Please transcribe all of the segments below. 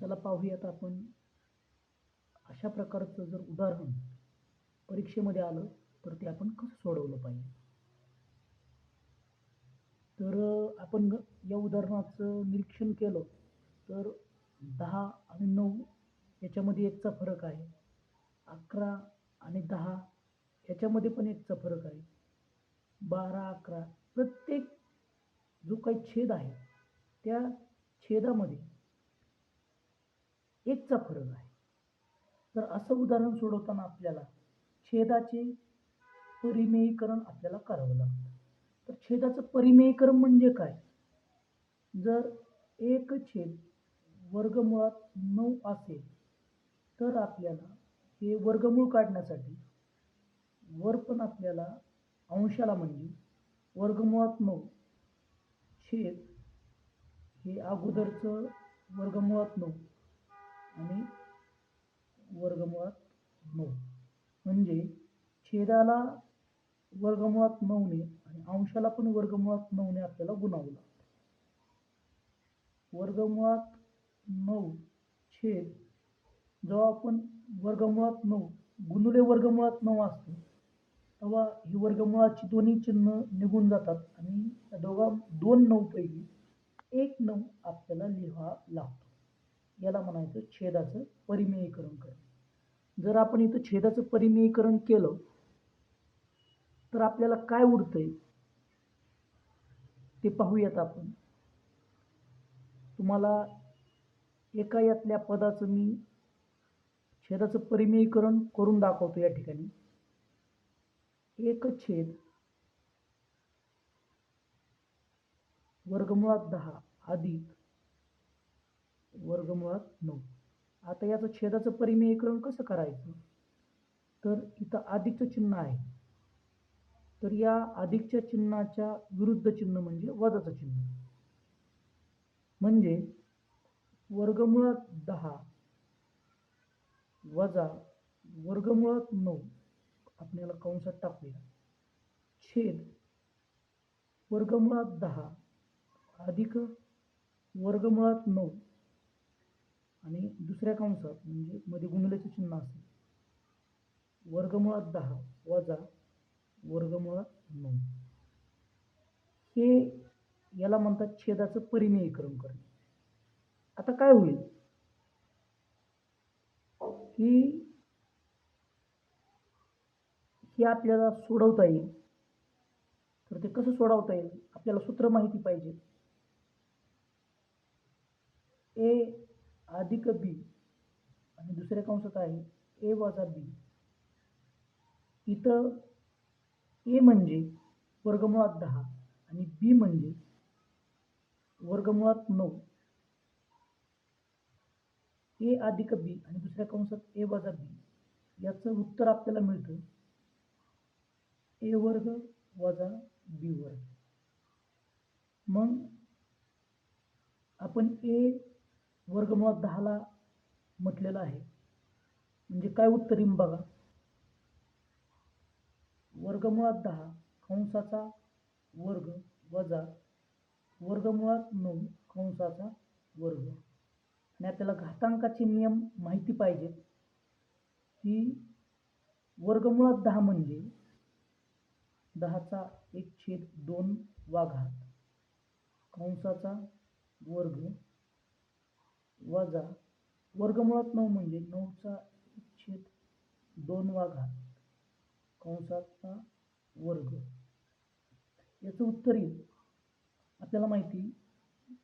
चला पाहूयात आपण. अशा प्रकारचं जर उदाहरण परीक्षेमध्ये आलं तर ते आपण कसं सोडवलं पाहिजे? तर आपण या उदाहरणाचं निरीक्षण केलं तर दहा आणि नऊ याच्यामध्ये एकचा फरक आहे. अकरा आणि दहा याच्यामध्ये पण एकचा फरक आहे. बारा अकरा प्रत्येक जो काही छेद आहे त्या छेदामध्ये एकचा फरक आहे. तर असं उदाहरण सोडवताना आपल्याला छेदाचे परिमेयीकरण आपल्याला करावं लागतं. तर छेदाचं परिमेयीकरण म्हणजे काय? जर एक छेद वर्गमुळात नऊ असेल तर आपल्याला हे वर्गमूळ काढण्यासाठी वर पण आपल्याला अंशाला म्हणजे वर्गमुळात नऊ छेद हे अगोदरचं वर्गमुळात नऊ आणि वर्गमुळात नऊ. म्हणजे छेदाला वर्गमुळात नऊने आणि अंशाला पण वर्गमुळात नऊने आपल्याला गुणावं लागतं वर्गमुळात नऊ छेद जेव्हा आपण वर्गमुळात नऊ गुणुले वर्गमुळात नऊ असतो तेव्हा ही वर्गमुळाची दोन्ही चिन्ह निघून जातात आणि दोघा दोन नऊ पैकी एक नऊ आपल्याला लिहावा लागतो. याला म्हणायचं छेदाचं परिमेयीकरण करणे. जर आपण इथं छेदाचं परिमेयीकरण केलं तर आपल्याला काय उरतंय ते पाहूयात आपण. तुम्हाला एका यातल्या पदाचं मी छेदाचं परिमेयीकरण करून दाखवतो या ठिकाणी. एक छेद वर्गमुळात दहा अधिक वर्गमुळात नऊ. आता याचं छेदाचं परिमेयीकरण कसं करायचं? तर इथं अधिकचं चिन्ह आहे. तर या अधिकच्या चिन्हाच्या विरुद्ध चिन्ह म्हणजे वजाचं चिन्ह. म्हणजे वर्गमुळात दहा वजा वर्गमुळात नऊ. आपल्याला कंसात टाकूया. छेद वर्गमुळात दहा. अधिक वर्गमुळात नऊ. आणि दुसऱ्या कंसात म्हणजे मध्ये गुणल्याचं चिन्ह असेल. वर्गमुळात दहा वजा वर्गमुळात नऊ. हे याला म्हणतात छेदाचं परिमेयीकरण करणे. आता काय होईल? की हे आपल्याला सोडवता येईल. तर ते कसं सोडवता येईल? आपल्याला सूत्र माहिती पाहिजे. ए अधिक बी. आणि दुसऱ्या कंसात आहे ए वजा बी. इथं ए म्हणजे वर्गमुळात दहा आणि बी म्हणजे वर्गमुळात नऊ. ए अधिक बी आणि दुसऱ्या कंसात ए वजा बी. याचं उत्तर आपल्याला मिळतं ए वर्ग वजा बी वर्ग. मग आपण ए वर्गमुळात दहाला म्हटलेलं आहे. म्हणजे काय उत्तर येईल बघा. वर्गमुळात दहा कंसाचा वर्ग वजा वर्गमुळात नऊ कंसाचा वर्ग. आणि आपल्याला घातांकाचे नियम माहिती पाहिजेत की वर्गमुळात दहा म्हणजे दहाचा एक छेद दोन वाघात. कंसाचा वर्ग वजा वर्गमुळात नऊ म्हणजे नऊचा छेद दोन वा घात कंसाचा वर्ग. याचं उत्तर येईल आपल्याला माहिती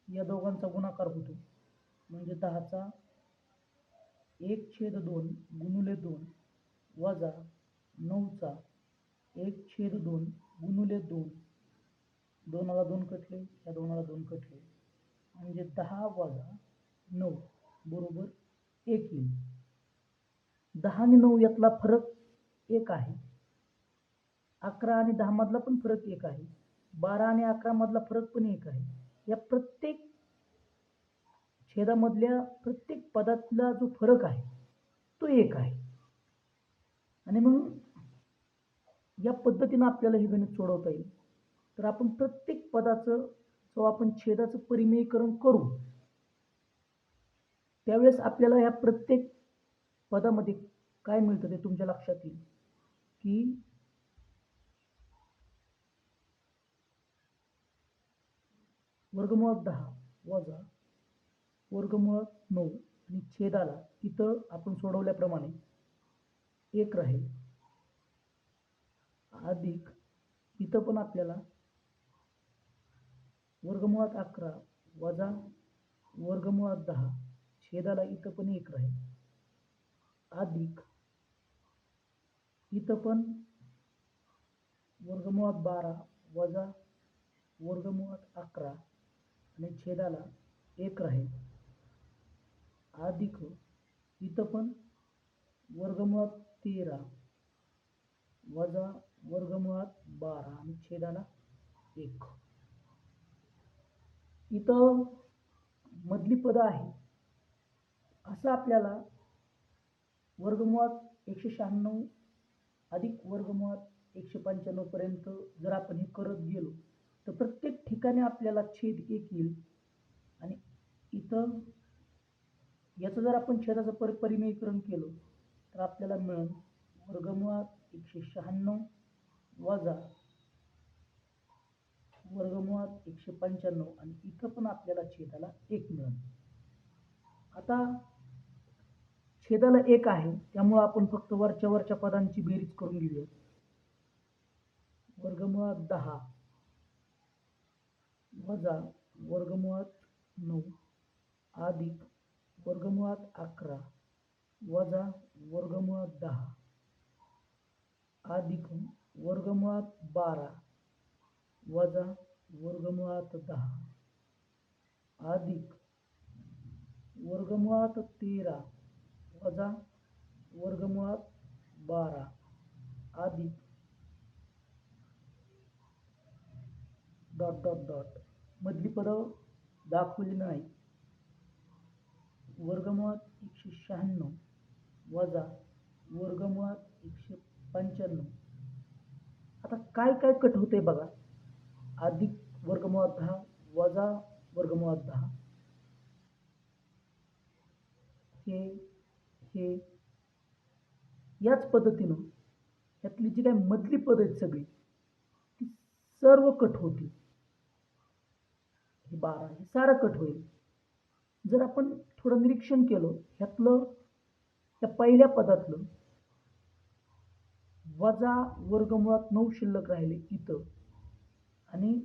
या दोघांचा गुणाकार होतो. म्हणजे दहाचा एक छेद दोन गुणुले दोन वजा नऊचा एक छेद दोन गुणुले दोन. दोनाला दोन कटले या दोनाला दोन कटले. म्हणजे दहा वजा नऊ. बरोबर? एक येईल दहा आणि नऊ यातला फरक एक आहे. अकरा आणि दहा मधला पण फरक एक आहे. बारा आणि अकरा मधला फरक पण एक आहे. या प्रत्येक छेदामधल्या प्रत्येक पदातला जो फरक आहे तो एक आहे. आणि मग या पद्धतीनं आपल्याला हे गणित सोडवता येईल. तर आपण प्रत्येक पदाचं जो आपण छेदाचं परिमेयीकरण करू त्यावेळेस आपल्याला ह्या प्रत्येक पदामध्ये काय मिळतं ते तुमच्या लक्षात येईल. की वर्गमुळात दहा वजा वर्गमुळात नऊ आणि छेदाला इथं आपण सोडवल्याप्रमाणे एक राहील. अधिक इथं पण आपल्याला वर्गमुळात अकरा वजा वर्गमुळात दहा छेदाला इथं पण एक राहील. अधिक. इथं पण वर्गमुळात बारा वजा वर्गमुळात अकरा आणि छेदाला एक राहील. अधिक. इथं पण वर्गमुळात तेरा वजा वर्गमुळात बारा आणि छेदाला एक. इथं मधली पदं आहे असं आपल्याला वर्गमुळात एकशे शहाण्णव अधिक वर्गमुळात एकशे पंच्याण्णवपर्यंत जर आपण हे करत गेलो तर प्रत्येक ठिकाणी आपल्याला छेद एक येईल. आणि इथं याचं जर आपण छेदाचं पर परिमयीकरण केलं तर आपल्याला मिळेल वर्गमुळात एकशे शहाण्णव वजा वर्गमुळात एकशे पंच्याण्णव आणि इथं पण आपल्याला छेदाला एक मिळेल. आता छेदाला एक आहे. त्यामुळं आपण फक्त वरच्या वरच्या पदांची बेरीज करून घेऊया. वर्गमुळात दहा. वजा वर्गमुळात नऊ. अधिक वर्गमुळात अकरा. वजा वर्गमुळात दहा. अधिक वर्गमुळात बारा. वजा वर्गमुळात दहा. अधिक वर्गमुळात तेरा. वजा वर्गमुळात बारा. अधिक डॉट डॉट डॉट मधली पदं दाखवली नाही. वर्गमुळात एकशे शहाण्णव वजा वर्गमुळात एकशे पंच्याण्णव. आता काय काय कट होते बघा. अधिक वर्गमुळात दहा वजा वर्गमुळात दहा. हे हे याच पद्धतीनं यातली जी काय मधली पद आहेत सगळी ती सर्व कट होतील. हे बारा हे सारं कट होईल. जर आपण थोडं निरीक्षण केलं ह्यातलं त्या पहिल्या पदातलं वजा वर्गमुळात नऊ शिल्लक राहिले इथं. आणि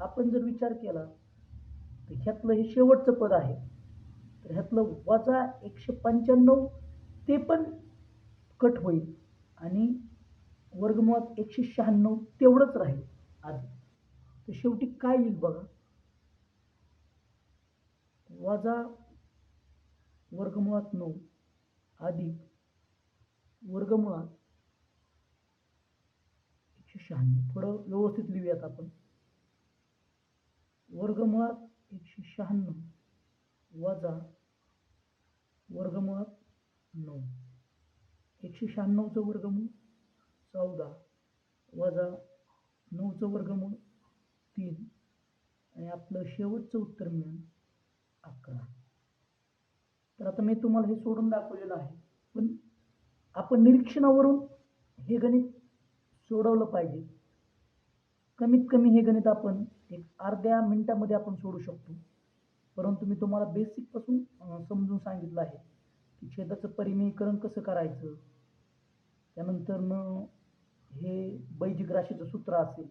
आपण जर विचार केला तर ह्यातलं हे शेवटचं पद आहे. ह्यातलं वजा एकशे पंच्याण्णव ते पण कट होईल. आणि वर्गमुळात एकशे शहाण्णव तेवढंच राहील आधी. तर शेवटी काय येईल बघा? वजा वर्गमुळात नऊ अधिक वर्गमुळात एकशे शहाण्णव. थोडं व्यवस्थित लिहूयात आपण. वर्गमुळात एकशे शहाण्णव वजा वर्गमुळात नऊ. एकशे शहाण्णवचं वर्गमूळ चौदा. वजा नऊचं वर्गमूळ तीन. आणि आपलं शेवटचं उत्तर मिळून अकरा. तर आता मी तुम्हाला हे सोडून दाखवलेलं आहे. पण आपण निरीक्षणावरून हे गणित सोडवलं पाहिजे. कमीत कमी हे गणित आपण एक अर्ध्या मिनिटामध्ये आपण सोडू शकतो. परंतु मी तुम्हाला बेसिकपासून समजून सांगितलं आहे की छेदाचं परिमीकरण कसं करायचं? त्यानंतरनं हे बैजिक राशीचं सूत्र असेल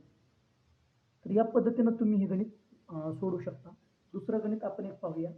तर या पद्धतीनं तुम्ही हे गणित सोडू शकता. दुसरं गणित आपण एक पाहूया.